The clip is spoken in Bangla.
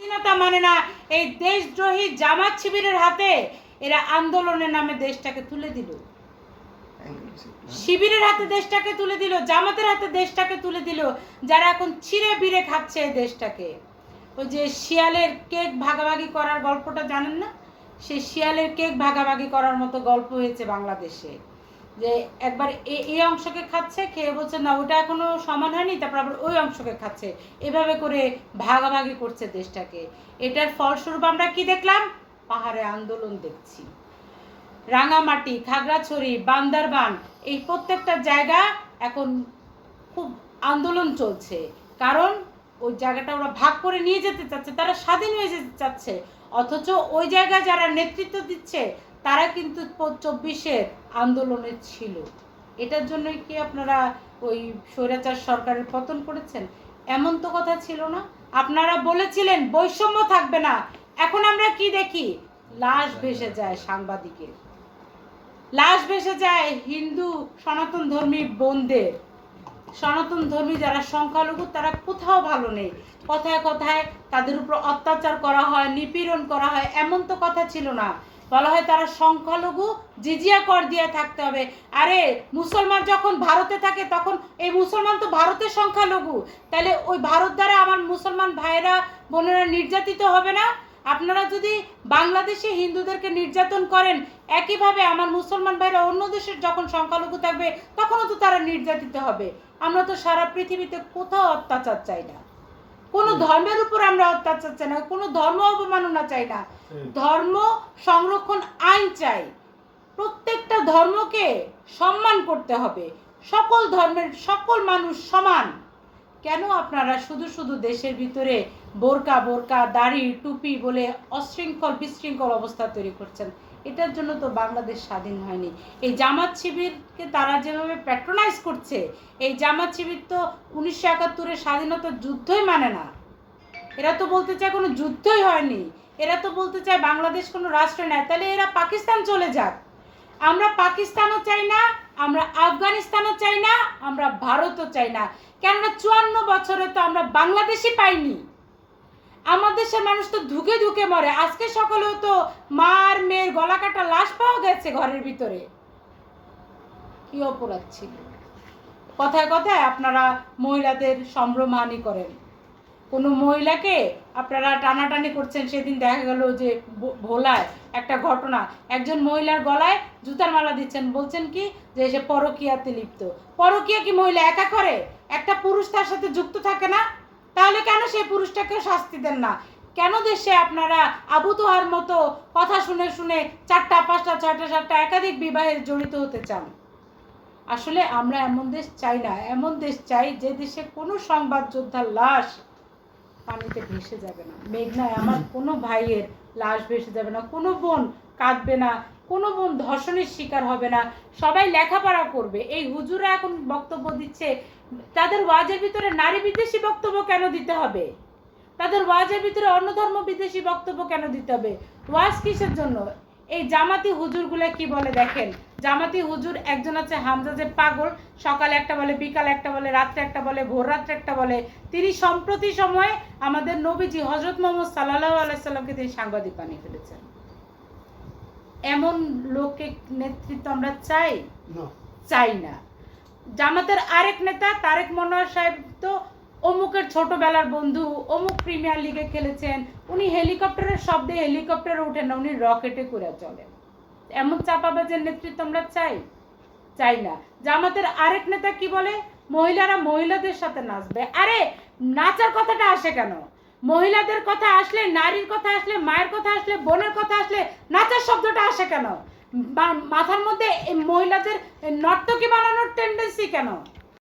স্বাধীনতা মানে না, এই দেশদ্রোহী জামাত শিবিরের হাতে এরা আন্দোলনের নামে দেশটাকে তুলে দিল। শিবিরের হাতে দেশটাকে তুলে দিল, জামাতের হাতে দেশটাকে তুলে দিল, যারা এখন ছিঁড়ে বিড়ে খাচ্ছে এই দেশটাকে। ওই যে শিয়ালের কেক ভাগাভাগি করার গল্পটা জানেন না? সেই শিয়ালের কেক ভাগাভাগি করার মতো গল্প হয়েছে বাংলাদেশে। যে একবার এই অংশকে খাচ্ছে খেয়ে বলছে, না, ওটা এখনও সমান হয়নি, তারপর আবার ওই অংশকে খাচ্ছে। এভাবে করে ভাগাভাগি করছে দেশটাকে। এটার ফলস্বরূপ আমরা কি দেখলাম? পাহাড়ে আন্দোলন দেখছি। রাঙামাটি, খাগড়াছড়ি, বান্দরবান, এই প্রত্যেকটা জায়গা এখন খুব আন্দোলন চলছে। কারণ ওই জায়গাটা ওরা ভাগ করে নিয়ে যেতে চাচ্ছে, তারা স্বাধীন হয়ে যেতে চাচ্ছে। অথচ ওই জায়গায় যারা নেতৃত্ব দিচ্ছে তারা কিন্তু চব্বিশের আন্দোলনে ছিল। এটার জন্যই কি আপনারা ওই স্বৈরাচার সরকারের পতন করেছেন? এমন তো কথা ছিল না। আপনারা বলেছিলেন, বৈষম্য থাকবে না। এখন আমরা কি দেখি? লাশ ভেসে যায় সাংবাদিকের লাশ ভেসে যায় হিন্দু সনাতন ধর্মী বোনদের। সনাতন ধর্মী যারা সংখ্যালঘু, তারা কোথাও ভালো নেই। কথায় কথায় তাদের উপর অত্যাচার করা হয়, নিপীড়ন করা হয়, এমন তো কথা ছিল না। বলা হয় তারা সংখ্যালঘু জিজিয়া কর দিয়ে থাকতে হবে। আরে, মুসলমান যখন ভারতে থাকে, তখন এই মুসলমান তো ভারতের সংখ্যালঘু। তাহলে ওই ভারত দ্বারা আমার মুসলমান ভাইয়েরা, বোনেরা নির্যাতিত হবে না? আপনারা যদি বাংলাদেশে হিন্দুদেরকে নির্যাতন করেন, একইভাবে আমার মুসলমান ভাইরা অন্য দেশের যখন সংখ্যালঘু থাকবে, তখনও তো তারা নির্যাতিত হবে। আমরা তো সারা পৃথিবীতে কোথাও অত্যাচার চাই না। কোনো ধর্মের উপর আমরা অত্যাচার চাই না কোনো ধর্ম অবমাননা চাই না। ধর্ম সংরক্ষণ আইন চাই। প্রত্যেকটা ধর্মকে সম্মান করতে হবে। সকল ধর্মের সকল মানুষ সমান। কেন আপনারা শুধু শুধু দেশের ভিতরে বোরকা বোরকা দাড়ি টুপি বলে অশৃঙ্খল বিশৃঙ্খল অবস্থা তৈরি করছেন? এটার জন্য তো বাংলাদেশ স্বাধীন হয়নি। এই জামাত শিবিরকে তারা যেভাবে প্যাট্রোনাইজ করছে, এই জামাত শিবির তো উনিশশো একাত্তরের স্বাধীনতার যুদ্ধই মানে না। এরা তো বলতে চায় কোনো যুদ্ধই হয়নি। এরা তো বলতে চায় বাংলাদেশ কোনো রাষ্ট্র নেয় তাহলে এরা পাকিস্তান চলে যাক। আমরা পাকিস্তানও চাই না, আমরা আফগানিস্তানও চাই না, আমরা ভারতও চাই না। কেননা চুয়ান্ন বছরে তো আমরা বাংলাদেশই পাইনি। দেশের মানুষ তো ধুকে ধুকে মরে। আজকে সকালেও তো মার, মেয়ের গলা কাটা লাশ পাওয়া গেছে ঘরের ভিতরে। কি অপরাধ ছিল? কথায় কথায় আপনারা মহিলাদের সম্ভ্রমহানি করেন। কোনো মহিলাকে আপনারা টানাটানি করছেন, সেদিন দেখা গেল যে ভোলায় একটা ঘটনা। একজন মহিলার গলায় জুতার মালা দিচ্ছেন। বলছেন কি যে সে পরকীয়াতে লিপ্ত। পরকীয়া কি মহিলা একা করে? একটা পুরুষ তার সাথে যুক্ত থাকে না? তাহলে কেন সেই পুরুষটাকে শাস্তি দেন না? কেন দেশে আপনারা আবু তোহার মতো কথা শুনে শুনে চারটা, পাঁচটা, ছয়টা, সাতটা একাধিক বিবাহে জড়িত হতে চান? আসলে আমরা এমন দেশ চাই না। এমন দেশ চাই যে দেশে কোনো সংবাদ যোদ্ধার লাশ পানিতে ভেসে যাবে না। মেঘনায় আমার কোনো ভাইয়ের লাশ ভেসে যাবে না। কোনো বোন কাঁদবে না। কোনো বোন ধর্ষণের শিকার হবে না। সবাই লেখাপড়া করবে। এই হুজুরা এখন বক্তব্য দিচ্ছে, তাদের ওয়াজের ভিতরে নারী বিদেশি বক্তব্য কেন দিতে হবে? তাদের ওয়াজের ভিতরে অন্য ধর্ম বিদেশি বক্তব্য কেন দিতে হবে? ওয়াজ কিসের জন্য? এই জামাতি হুজুরগুলো কি বলে দেখেন? জামাতি হুজুর একজন আছে হামজা যে পাগল সকালে একটা বলে বিকাল একটা বলে রাত্রে একটা বলে ভোর রাত্রে একটা বলে। তিনি সম্প্রতি সময়ে আমাদের নবীজি হজরত মোহাম্মদ সাল্লাহ আলাইসাল্লামকে তিনি সাংবাদিক বানিয়ে ফেলেছেন। এমন লোকে নেতৃত্ব আমরা চাই? চাই না। জামাতের আরেক নেতা তারেক মনোয়ার সাহেব তো অমুকের ছোটবেলার বন্ধু, অমুক প্রিমিয়ার লিগে খেলেছেন, উনি হেলিকপ্টারের শব্দে হেলিকপ্টারে ওঠেন না, উনি রকেটে করে চলেন। এমন চাপাবাজের নেতৃত্ব আমরা চাই? চাই না। জামাতের আরেক নেতা কি বলে? মহিলারা মহিলাদের সাথে নাচবে। আরে, নাচার কথাটা আসে কেন? মহিলাদের কথা আসলে, নারীর কথা আসলে, মায়ের কথা আসলে, বোনের কথা আসলে, নাচার শব্দটা আসে কেন? মাথার মধ্যে মহিলাদের নর্তকী বানানোর টেন্ডেন্সি কেন?